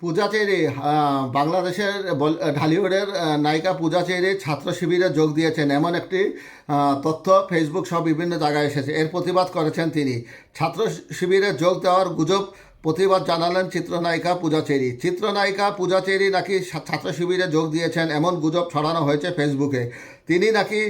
পূজা cherry বাংলাদেশের বল- ঢালিউডের নায়িকা পূজা cherry ছাত্র শিবিরে যোগ দিয়েছেন। এমন একটি তথ্য ফেসবুক সহ বিভিন্ন জায়গায় এসেছে। এর প্রতিবাদ করেছেন তিনি। ছাত্র শিবিরে যোগ দেওয়ার গুজব প্রতিবাদ জানালেন চিত্রনায়িকা পূজা চেরি চিত্রনায়িকা পূজা চেরি নাকি ছাত্র শিবিরে যোগ দিয়েছেন এমন গুজব ছড়ানো হয়েছে ফেসবুকে। তিনি নাকি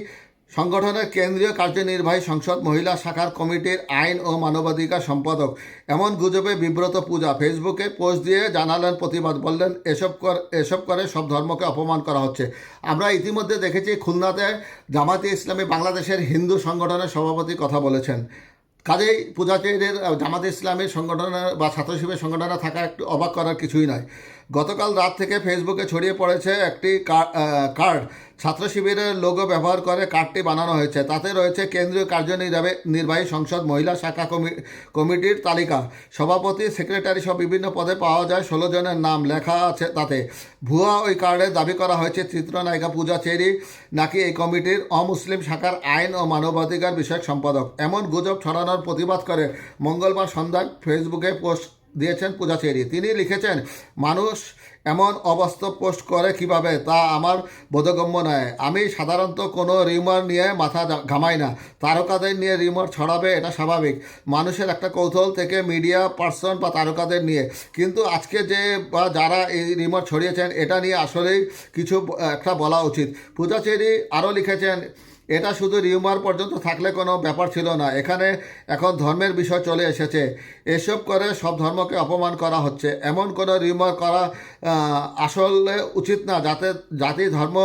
সংগঠনের কেন্দ্রীয় কার্যনির্বাহী সংসদ মহিলা শাখার কমিটির আইন ও মানবাধিকার সম্পাদক। এমন গুজবে বিব্রত পূজা ফেসবুকে পোস্ট দিয়ে জানালেন প্রতিবাদ, বললেন, এসব কর, এসব করে সব ধর্মকে অপমান করা হচ্ছে। আমরা ইতিমধ্যে দেখেছি খুলনাতে জামাতে ইসলামী বাংলাদেশের হিন্দু সংগঠনের সভাপতি কথা বলেছেন। কাজেই পূজাচেরীর জামাতে ইসলামী সংগঠনের বা ছাত্র শিবির সংগঠনে থাকা একটু অবাক করার কিছুই নয় গতকাল রাত থেকে ফেসবুকে ছড়িয়ে পড়েছে একটি কার্ড। ছাত্র শিবিরের লোগো ব্যবহার করে কার্ডটি বানানো হয়েছে। তাতে রয়েছে কেন্দ্রীয় কার্যনির্বাহী নির্বাহী সংসদ, মহিলা শাখা কমি- কমিটির তালিকা। সভাপতি, সেক্রেটারি সব বিভিন্ন পদে পাওয়া যায় ষোলো জনের নাম লেখা আছে তাতে। ভুয়া ওই কার্ডে দাবি করা হয়েছে, চিত্রনায়িকা পূজা চেরি নাকি এই কমিটির অমুসলিম শাখার আইন ও মানবাধিকার বিষয়ক সম্পাদক। এমন গুজব ছড়ানোর প্রতিবাদ করে মঙ্গলবার সন্ধ্যায় ফেসবুকে পোস্ট দিয়েছেন পূজা চেরি তিনি লিখেছেন, মানুষ এমন অবাস্তব পোস্ট করে কীভাবে তা আমার বোধগম্য নয়। আমি সাধারণত কোনো রিউমার নিয়ে মাথা ঘামাই না। তারকাদের নিয়ে রিউমার ছড়াবে, এটা স্বাভাবিক। মানুষের একটা কৌতূহল থেকে মিডিয়া পার্সন বা তারকাদের নিয়ে। কিন্তু আজকে যে বা যারা এই রিউমার ছড়িয়েছেন, এটা নিয়ে আসলেই কিছু একটা বলা উচিত। পূজা চেরি আরও লিখেছেন এটা শুধু রিউমার পর্যন্ত থাকলে কোনো ব্যাপার ছিল না। এখানে এখন ধর্মের বিষয় চলে এসেছে। এসব করে সব ধর্মকে অপমান করা হচ্ছে। এমন কোনো রিউমার করা আসলে উচিত না, যাতে জাতি, ধর্ম,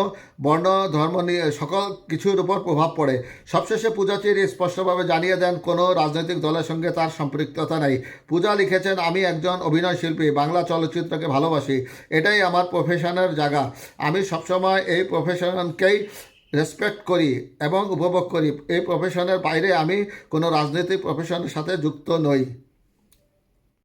বর্ণ, ধর্ম নিয়ে সকল কিছুর উপর প্রভাব পড়ে। সবশেষে পূজাচিরি স্পষ্টভাবে জানিয়ে দেন, কোনো রাজনৈতিক দলের সঙ্গে তার সম্পৃক্ততা নেই। পূজা লিখেছেন, আমি একজন অভিনয় শিল্পী, বাংলা চলচ্চিত্রকে ভালোবাসি। এটাই আমার প্রফেশনের জায়গা। আমি সবসময় এই প্রফেশনকেই রেসপেক্ট করি এবং উপভোগ করি। এই প্রফেশনের বাইরে আমি কোনো রাজনৈতিক প্রফেশনের সাথে যুক্ত নই।